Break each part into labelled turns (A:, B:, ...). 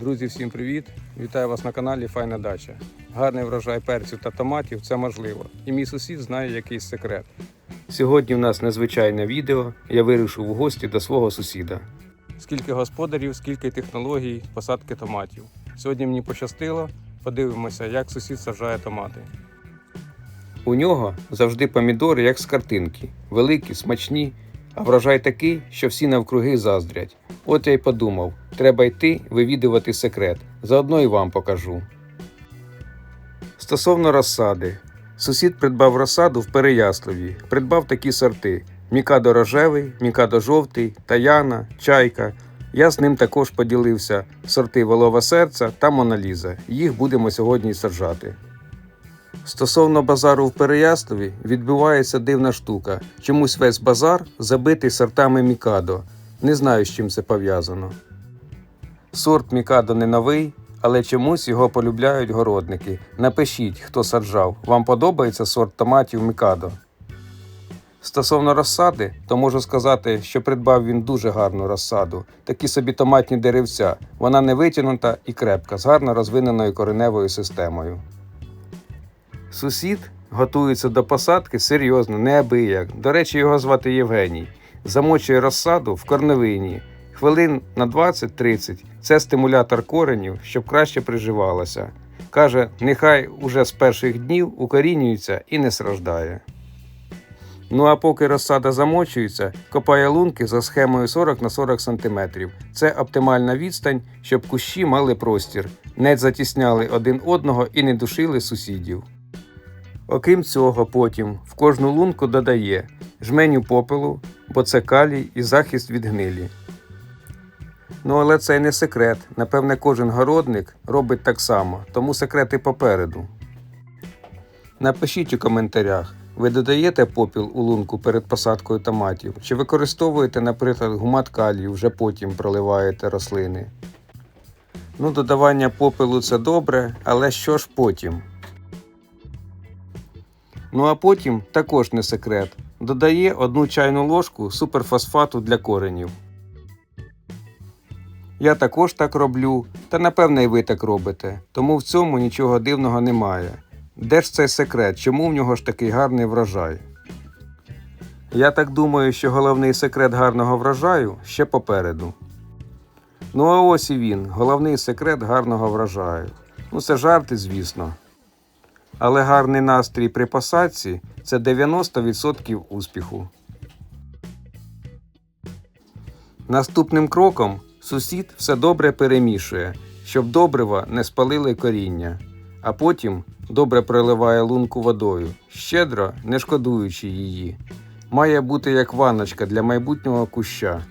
A: Друзі, всім привіт! Вітаю вас на каналі Файна Дача. Гарний врожай перців та томатів це можливо. І мій сусід знає якийсь секрет. Сьогодні в нас незвичайне відео. Я вирішив у гості до свого сусіда. Скільки господарів, скільки технологій посадки томатів. Сьогодні мені пощастило. Подивимося, як сусід саджає томати. У нього завжди помідори, як з картинки, великі, смачні, а врожай такий, що всі навкруги заздрять. От я й подумав, треба йти вивідувати секрет. Заодно і вам покажу. Стосовно розсади. Сусід придбав розсаду в Переяславі, придбав такі сорти: Мікадо рожевий, Мікадо жовтий, Таяна, Чайка. Я з ним також поділився сорти Волова серця та Моналіза. Їх будемо сьогодні саджати. Стосовно базару в Переяславі відбувається дивна штука. Чомусь весь базар забитий сортами Мікадо. Не знаю, з чим це пов'язано. Сорт Мікадо не новий, але чомусь його полюбляють городники. Напишіть, хто саджав. Вам подобається сорт томатів Мікадо? Стосовно розсади, то можу сказати, що придбав він дуже гарну розсаду. Такі собі томатні деревця. Вона не витягнута і крепка, з гарно розвиненою кореневою системою. Сусід готується до посадки серйозно, неабияк. До речі, його звати Євгеній. Замочує розсаду в корневині. Хвилин на 20-30. Це стимулятор коренів, щоб краще приживалося. Каже, нехай уже з перших днів укорінюється і не страждає. Ну а поки розсада замочується, копає лунки за схемою 40 на 40 см. Це оптимальна відстань, щоб кущі мали простір, не затісняли один одного і не душили сусідів. Окрім цього, потім в кожну лунку додає жменю попелу, бо це калій і захист від гнилі. Ну, але це не секрет. Напевне, кожен городник робить так само, тому секрети попереду. Напишіть у коментарях, ви додаєте попіл у лунку перед посадкою томатів, чи використовуєте, наприклад, гумат калію, вже потім проливаєте рослини. Ну, додавання попелу це добре, але що ж потім? Ну а потім також не секрет. Додає одну чайну ложку суперфосфату для коренів. Я також так роблю, та напевне і ви так робите, тому в цьому нічого дивного немає. Де ж цей секрет, чому в нього ж такий гарний врожай? Я так думаю, що головний секрет гарного врожаю ще попереду. Ну а ось і він, головний секрет гарного врожаю. Ну це жарти, звісно. Але гарний настрій при посадці це 90% успіху. Наступним кроком сусід все добре перемішує, щоб добрива не спалили коріння, а потім добре проливає лунку водою, щедро не шкодуючи її. Має бути як ванночка для майбутнього куща.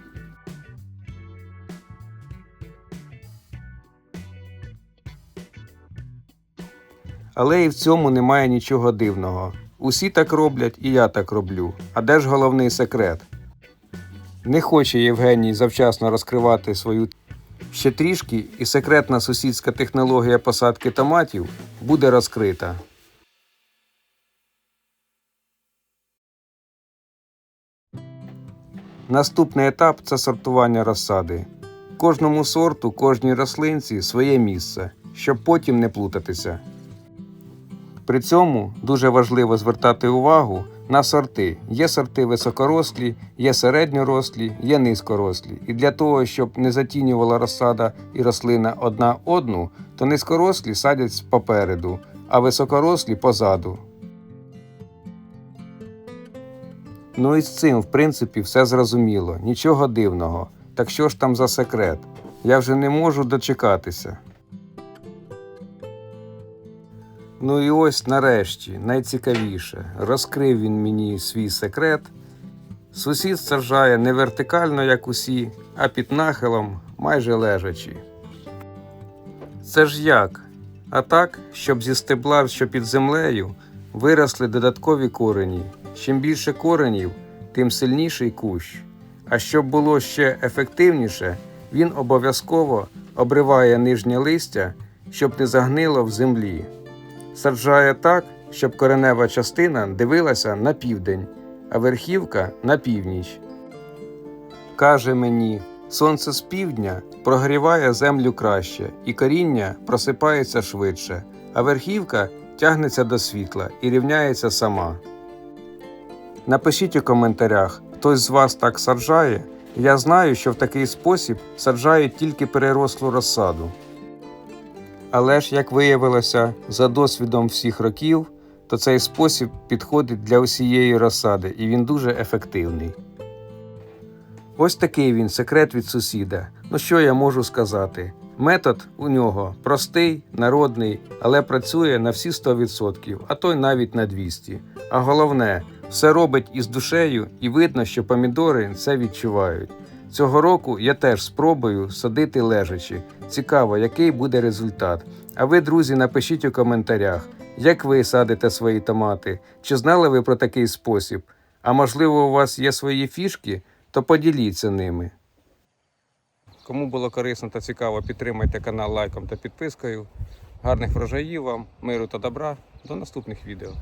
A: Але і в цьому немає нічого дивного. Усі так роблять, і я так роблю. А де ж головний секрет? Не хоче Євгеній завчасно розкривати свою ще трішки, і секретна сусідська технологія посадки томатів буде розкрита. Наступний етап це сортування розсади. Кожному сорту, кожній рослинці своє місце, щоб потім не плутатися. При цьому дуже важливо звертати увагу на сорти. Є сорти високорослі, є середньорослі, є низькорослі. І для того, щоб не затінювала розсада і рослина одна одну, то низькорослі садять попереду, а високорослі позаду. Ну і з цим, в принципі, все зрозуміло, нічого дивного. Так що ж там за секрет? Я вже не можу дочекатися. Ну і ось нарешті, найцікавіше, розкрив він мені свій секрет. Сусід саджає не вертикально, як усі, а під нахилом, майже лежачи. Це ж як? А так, щоб зі стебла, що під землею, виросли додаткові корені. Чим більше коренів, тим сильніший кущ. А щоб було ще ефективніше, він обов'язково обриває нижнє листя, щоб не загнило в землі саджає так, щоб коренева частина дивилася на південь, а верхівка на північ. Каже мені, Сонце з півдня прогріває землю краще, і коріння просипається швидше, а верхівка тягнеться до світла і рівняється сама. Напишіть у коментарях, хтось з вас так саджає. Я знаю, що в такий спосіб саджають тільки перерослу розсаду. Але ж, як виявилося, за досвідом всіх років, то цей спосіб підходить для усієї розсади і він дуже ефективний. Ось такий він секрет від сусіда. Ну що я можу сказати? Метод у нього простий, народний, але працює на всі 100%, а то й навіть на 200%. А головне, все робить із душею, і видно, що помідори це відчувають. Цього року я теж спробую садити лежачи. Цікаво, який буде результат. А ви, друзі, напишіть у коментарях, як ви садите свої томати, чи знали ви про такий спосіб? А можливо, у вас є свої фішки, то поділіться ними. Кому було корисно та цікаво, підтримайте канал лайком та підпискою. Гарних врожаїв вам, миру та добра. До наступних відео.